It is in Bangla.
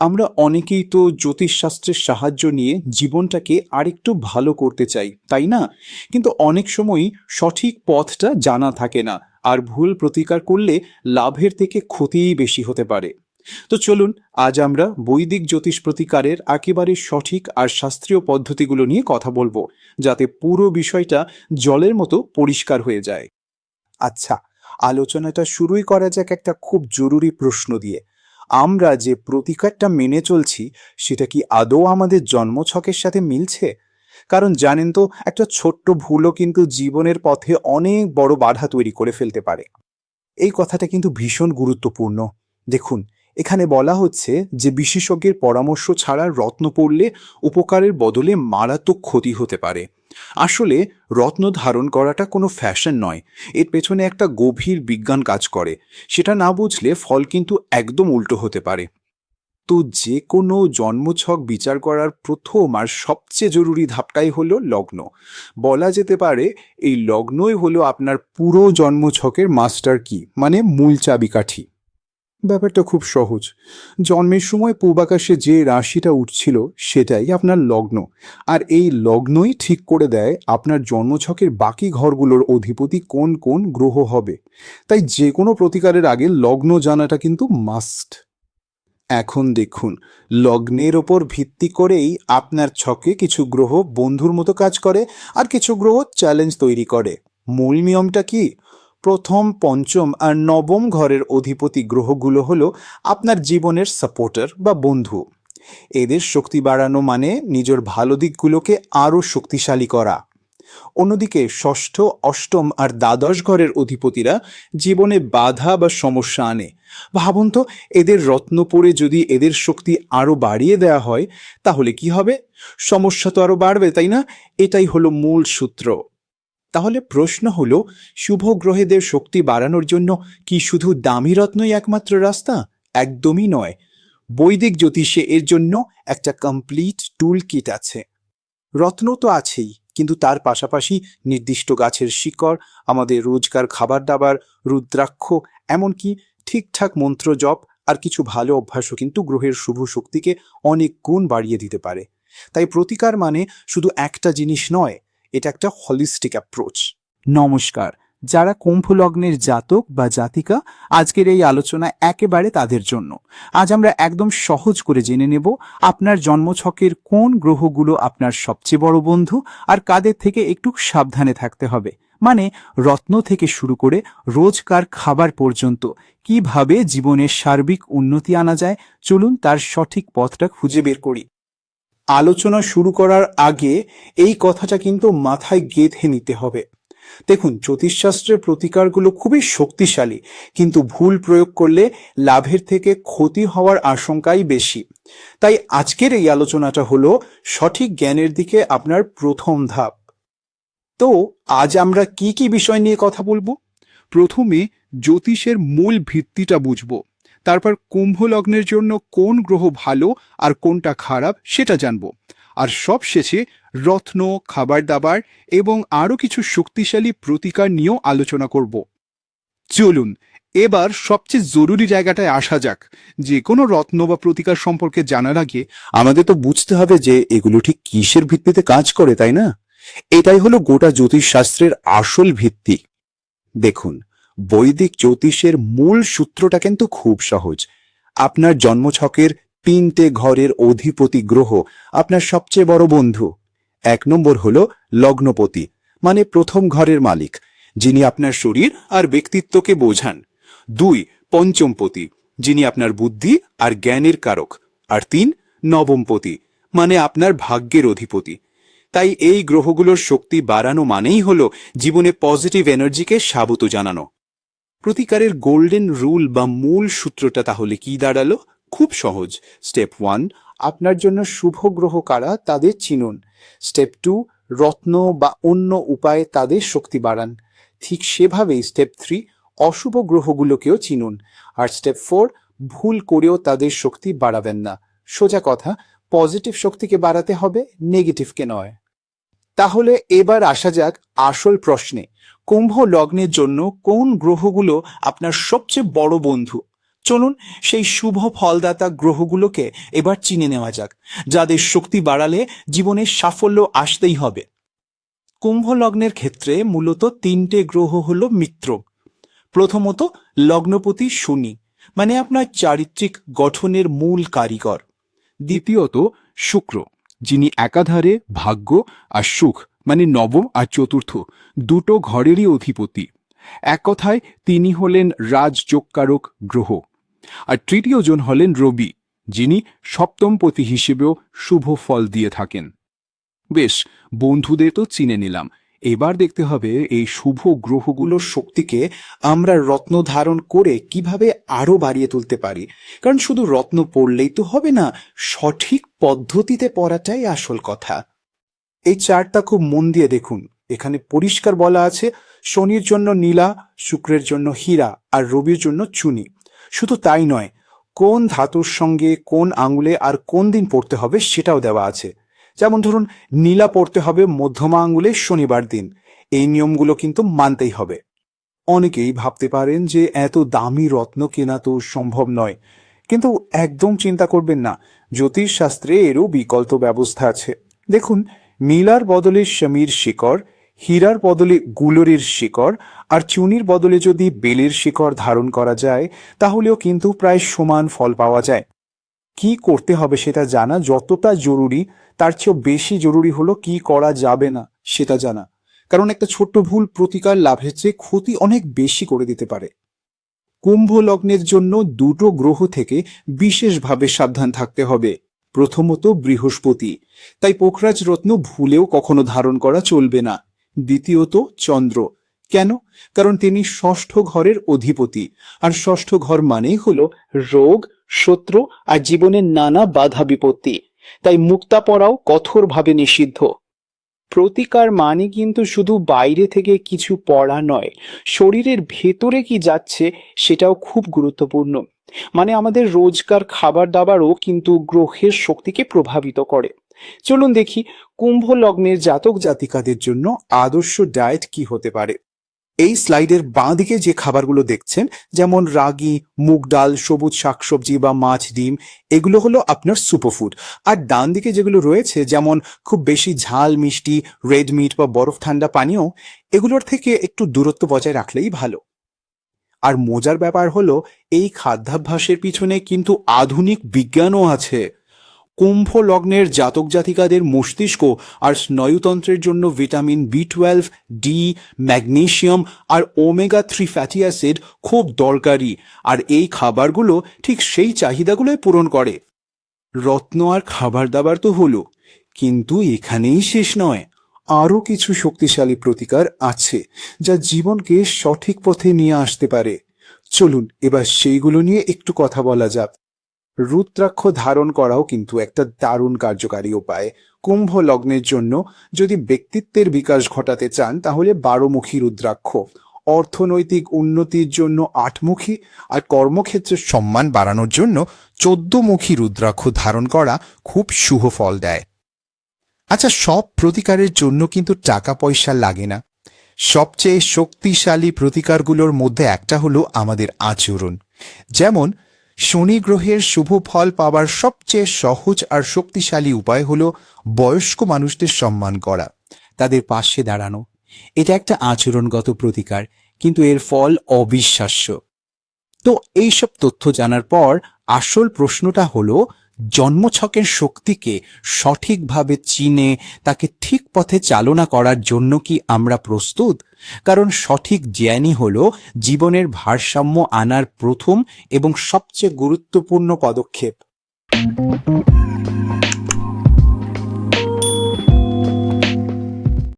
আমরা অনেকেই তো জ্যোতিষশাস্ত্রের সাহায্য নিয়ে জীবনটাকে আরেকটু ভালো করতে চাই, তাই না? কিন্তু অনেক সময়ই সঠিক পথটা জানা থাকে না, আর ভুল প্রতিকার করলে লাভের থেকে ক্ষতিই বেশি হতে পারে। তো চলুন, আজ আমরা বৈদিক জ্যোতিষ প্রতিকারের একেবারে সঠিক আর শাস্ত্রীয় পদ্ধতিগুলো নিয়ে কথা বলব, যাতে পুরো বিষয়টা জলের মতো পরিষ্কার হয়ে যায়। আচ্ছা আলোচনাটা শুরুই করা যাক একটা খুব জরুরি প্রশ্ন দিয়ে। আমরা যে প্রতিকারটা মেনে চলছি, সেটা কি আদৌ আমাদের জন্মছকের সাথে মিলছে? কারণ জানেন তো, একটা ছোট্ট ভুলও কিন্তু জীবনের পথে অনেক বড় বাধা তৈরি করে ফেলতে পারে। এই কথাটা কিন্তু ভীষণ গুরুত্বপূর্ণ। দেখুন, এখানে বলা হচ্ছে যে বিশেষজ্ঞের পরামর্শ ছাড়া রত্ন পড়লে উপকারের বদলে মারাত্মক ক্ষতি হতে পারে। আসলে, রত্ন ধারণ করাটা কোনো ফ্যাশন নয়। এর পেছনে একটা গভীর বিজ্ঞান কাজ করে। সেটা না বুঝলে ফল কিন্তু একদম উল্টো হতে পারে। তো যে কোনো জন্মছক বিচার করার প্রথম আর সবচেয়ে জরুরি ধাপটাই হলো লগ্ন। বলা যেতে পারে, এই লগ্নই হলো আপনার পুরো জন্মছকের মাস্টার কি মানে মূল চাবিকাঠি। ব্যাপারটা খুব সহজ। জন্মের সময় পূর্বাকাশে যে রাশিটা উঠছিল সেটাই আপনার লগ্ন। আর এই লগ্নই ঠিক করে দেয় আপনার জন্মছকের বাকি ঘরগুলোর অধিপতি কোন কোন গ্রহ হবে। তাই যে কোনো প্রতিকারের আগে লগ্ন জানাটা কিন্তু মাস্ট। এখন দেখুন, লগ্নের ওপর ভিত্তি করেই আপনার ছকে কিছু গ্রহ বন্ধুর মতো কাজ করে আর কিছু গ্রহ চ্যালেঞ্জ তৈরি করে। মূল নিয়মটা কি? প্রথম, পঞ্চম আর নবম ঘরের অধিপতি গ্রহগুলো হলো আপনার জীবনের সাপোর্টার বা বন্ধু। এদের শক্তি বাড়ানো মানে নিজের ভালো দিকগুলোকে আরও শক্তিশালী করা। অন্যদিকে ষষ্ঠ, অষ্টম আর দ্বাদশ ঘরের অধিপতিরা জীবনে বাধা বা সমস্যা আনে। ভাবুন তো, এদের রত্ন পড়ে যদি এদের শক্তি আরও বাড়িয়ে দেওয়া হয়, তাহলে কি হবে? সমস্যা তো আরও বাড়বে, তাই না? এটাই হলো মূল সূত্র। তাহলে প্রশ্ন হলো, শুভ গ্রহেদের শক্তি বাড়ানোর জন্য কি শুধু দামি রত্নই একমাত্র রাস্তা? একদমই নয়। বৈদিক জ্যোতিষে এর জন্য একটা কমপ্লিট টুল কিট আছে। রত্ন তো আছেই, কিন্তু তার পাশাপাশি নির্দিষ্ট গাছের শিকড়, আমাদের রোজকার খাবার দাবার, রুদ্রাক্ষ, এমনকি ঠিকঠাক মন্ত্র জপ আর কিছু ভালো অভ্যাসও কিন্তু গ্রহের শুভ শক্তিকে অনেক গুণ বাড়িয়ে দিতে পারে। তাই প্রতিকার মানে শুধু একটা জিনিস নয় এটা একটা হলিস্টিক অ্যাপ্রোচ নমস্কার, যারা কুম্ভ লগ্নের জাতক বা জাতিকা, আজকের এই আলোচনা একেবারে তাদের জন্য। আজ আমরা একদম সহজ করে জেনে নেব আপনার জন্মছকের কোন গ্রহগুলো আপনার সবচেয়ে বড় বন্ধু আর কাদের থেকে একটু সাবধানে থাকতে হবে। মানে রত্ন থেকে শুরু করে রোজকার খাবার পর্যন্ত কীভাবে জীবনের সার্বিক উন্নতি আনা যায়, চলুন তার সঠিক পথটা খুঁজে বের করি। আলোচনা শুরু করার আগে এই কথাটা কিন্তু মাথায় গেঁথে নিতে হবে। দেখুন, জ্যোতিষশাস্ত্রের প্রতিকারগুলো খুবই শক্তিশালী, কিন্তু ভুল প্রয়োগ করলে লাভের থেকে ক্ষতি হওয়ার আশঙ্কাই বেশি। তাই আজকের এই আলোচনাটা হলো সঠিক জ্ঞানের দিকে আপনার প্রথম ধাপ। তো আজ আমরা কি কি বিষয় নিয়ে কথা বলব? প্রথমে জ্যোতিষের মূল ভিত্তিটা বুঝব। তারপর কুম্ভ লগ্নের জন্য কোন গ্রহ ভালো আর কোনটা খারাপ সেটা জানব। আর সব শেষে রত্ন খাবার দাবার এবং আরও কিছু শক্তিশালী প্রতিকার নিয়েও আলোচনা করব। চলুন, এবার সবচেয়ে জরুরি জায়গাটায় আসা যাক। যে কোনো রত্ন বা প্রতিকার সম্পর্কে জানার আগে আমাদের তো বুঝতে হবে যে এগুলো ঠিক কিসের ভিত্তিতে কাজ করে, তাই না? এটাই হলো গোটা জ্যোতিষশাস্ত্রের আসল ভিত্তি। দেখুন বৈদিক জ্যোতিষের মূল সূত্রটা কিন্তু খুব সহজ। আপনার জন্মছকের তিনটে ঘরের অধিপতি গ্রহ আপনার সবচেয়ে বড় বন্ধু। এক নম্বর হল লগ্নপতি মানে প্রথম ঘরের মালিক, যিনি আপনার শরীর আর ব্যক্তিত্বকে বোঝান। দুই, পঞ্চমপতি, যিনি আপনার বুদ্ধি আর জ্ঞানের কারক। আর তিন, নবমপতি মানে আপনার ভাগ্যের অধিপতি। তাই এই গ্রহগুলোর শক্তি বাড়ানো মানেই হলো জীবনে পজিটিভ এনার্জিকে স্বাগত জানানো। প্রতিকারের গোল্ডেন রুল বা মূল সূত্রটা তাহলে কি দাঁড়াল? খুব সহজ। স্টেপ ওয়ান আপনার জন্য শুভ গ্রহ কারা? তাদের চিনুন। স্টেপ টু রত্ন বা অন্য উপায়ে তাদের শক্তি বাড়ান। ঠিক সেভাবেই স্টেপ থ্রি অশুভ গ্রহগুলোকেও চিনুন। আর স্টেপ ফোর ভুল করেও তাদের শক্তি বাড়াবেন না। সোজা কথা পজিটিভ শক্তিকে বাড়াতে হবে নেগেটিভকে নয়। তাহলে এবার আসা যাক আসল প্রশ্নে। কুম্ভ লগ্নের জন্য কোন গ্রহগুলো আপনার সবচেয়ে বড় বন্ধু? চলুন সেই শুভ ফলদাতা গ্রহগুলোকে এবার চিনে নেওয়া যাক, যাদের শক্তি বাড়ালে জীবনে সাফল্য আসতেই হবে। কুম্ভ লগ্নের ক্ষেত্রে মূলত তিনটে গ্রহ হলো মিত্র। প্রথমত লগ্নপতি শনি মানে আপনার চারিত্রিক গঠনের মূল কারিগর। দ্বিতীয়ত শুক্র, যিনি একাধারে ভাগ্য আর সুখ মানে নবম আর চতুর্থ, দুটো ঘরেরই অধিপতি। এক কথায়, তিনি হলেন রাজযোগকারক গ্রহ। আর তৃতীয় জন হলেন রবি, যিনি সপ্তমপতি হিসেবেও শুভ ফল দিয়ে থাকেন। বেশ, বন্ধুদের তো চিনে নিলাম। এবার দেখতে হবে এই শুভ গ্রহগুলোর শক্তিকে আমরা রত্ন ধারণ করে কীভাবে আরও বাড়িয়ে তুলতে পারি। কারণ শুধু রত্ন পড়লেই তো হবে না, সঠিক পদ্ধতিতে পড়াটাই আসল কথা। এই চার্টটা খুব মন দিয়ে দেখুন। এখানে পরিষ্কার বলা আছে, শনির জন্য নীলা, শুক্রের জন্য হীরা আর রবির জন্য চুনি। শুধু তাই নয়, কোন ধাতুর সঙ্গে কোন আঙুলে আর কোন দিন পড়তে হবে সেটাও দেওয়া আছে। যেমন ধরুন, নীলা পড়তে হবে মধ্যমা আঙুলে শনিবার দিন। এই নিয়মগুলো কিন্তু মানতেই হবে। অনেকেই ভাবতে পারেন যে এত দামি রত্ন কেনা তো সম্ভব নয়। কিন্তু একদম চিন্তা করবেন না জ্যোতিষ শাস্ত্রে এরও বিকল্প ব্যবস্থা আছে। দেখুন নীলার বদলে সমীর শিকড়, হীরার বদলে গুলোরির শিকড়, আর চুনির বদলে যদি বেলের শিকড় ধারণ করা যায়, তাহলেও কিন্তু প্রায় সমান ফল পাওয়া যায়। কি করতে হবে সেটা জানা যতটা জরুরি, তার চেয়েও বেশি জরুরি হলো কি করা যাবে না সেটা জানা। কারণ একটা ছোট্ট ভুল প্রতিকার লাভের চেয়ে ক্ষতি অনেক বেশি করে দিতে পারে। কুম্ভ লগ্নের জন্য দুটো গ্রহ থেকে বিশেষভাবে সাবধান থাকতে হবে। প্রথমত বৃহস্পতি। তাই পোখরাজ রত্ন ভুলেও কখনো ধারণ করা চলবে না। দ্বিতীয়ত চন্দ্র। কেন? কারণ তিনি ষষ্ঠ ঘরের অধিপতি। আর ষষ্ঠ ঘর মানেই হল রোগ, শত্রু আর জীবনের নানা বাধা বিপত্তি। তাই মুক্তা পড়াও কঠোরভাবে নিষিদ্ধ। প্রতিকার মানে কিন্তু শুধু বাইরে থেকে কিছু পড়া নয়, শরীরের ভেতরে কি যাচ্ছে সেটাও খুব গুরুত্বপূর্ণ। মানে আমাদের রোজকার খাবার দাবারও কিন্তু গ্রহের শক্তিকে প্রভাবিত করে। চলুন দেখি কুম্ভ লগ্নের জাতক জাতিকাদের জন্য আদর্শ ডায়েট কি হতে পারে। এই স্লাইডের বাঁ দিকে যে খাবারগুলো দেখছেন, যেমন রাগি, মুগ ডাল, সবুজ শাকসবজি বা মাছ ডিম, এগুলো হলো আপনার সুপারফুড আর ডান দিকে যেগুলো রয়েছে, যেমন খুব বেশি ঝাল, মিষ্টি রেড মিট বা বরফ ঠান্ডা পানীয়, এগুলোর থেকে একটু দূরত্ব বজায় রাখলেই ভালো। আর মজার ব্যাপার হলো, এই খাদ্যাভ্যাসের পিছনে কিন্তু আধুনিক বিজ্ঞানও আছে। কুম্ভ লগ্নের জাতক জাতিকাদের মস্তিষ্ক আর স্নায়ুতন্ত্রের জন্য vitamin B twelve D magnesium আর ওমেগা থ্রি ফ্যাটি অ্যাসিড খুব দরকারি। আর এই খাবারগুলো ঠিক সেই চাহিদাগুলোই পূরণ করে। রত্ন আর খাবার দাবার তো হলো। কিন্তু এখানেই শেষ নয়। আরও কিছু শক্তিশালী প্রতিকার আছে যা জীবনকে সঠিক পথে নিয়ে আসতে পারে। চলুন, এবার সেইগুলো নিয়ে একটু কথা বলা যাক। রুদ্রাক্ষ ধারণ করাও কিন্তু একটা দারুণ কার্যকারী উপায়। কুম্ভ লগ্নের জন্য যদি ব্যক্তিত্বের বিকাশ ঘটাতে চান, তাহলে বারোমুখী রুদ্রাক্ষ। অর্থনৈতিক উন্নতির জন্য আটমুখী আর কর্মক্ষেত্রের সম্মান বাড়ানোর জন্য চোদ্দমুখী রুদ্রাক্ষ ধারণ করা খুব শুভ ফল দেয়। আচ্ছা সব প্রতিকারের জন্য কিন্তু টাকা পয়সা লাগে না। সবচেয়ে শক্তিশালী প্রতিকারগুলোর মধ্যে একটা হলো আমাদের আচরণ। যেমন শনি গ্রহের শুভ ফল পাওয়ার সবচেয়ে সহজ আর শক্তিশালী উপায় হলো বয়স্ক মানুষদের সম্মান করা, তাদের পাশে দাঁড়ানো। এটা একটা আচরণগত প্রতিকার, কিন্তু এর ফল অবিশ্বাস্য। তো এইসব তথ্য জানার পর আসল প্রশ্নটা হলো জন্মছকের শক্তিকে সঠিকভাবে চিনে, তাকে ঠিক পথে চালনা করার জন্য কি আমরা প্রস্তুত? কারণ সঠিক জ্ঞানই হল জীবনের ভারসাম্য আনার প্রথম এবং সবচেয়ে গুরুত্বপূর্ণ পদক্ষেপ।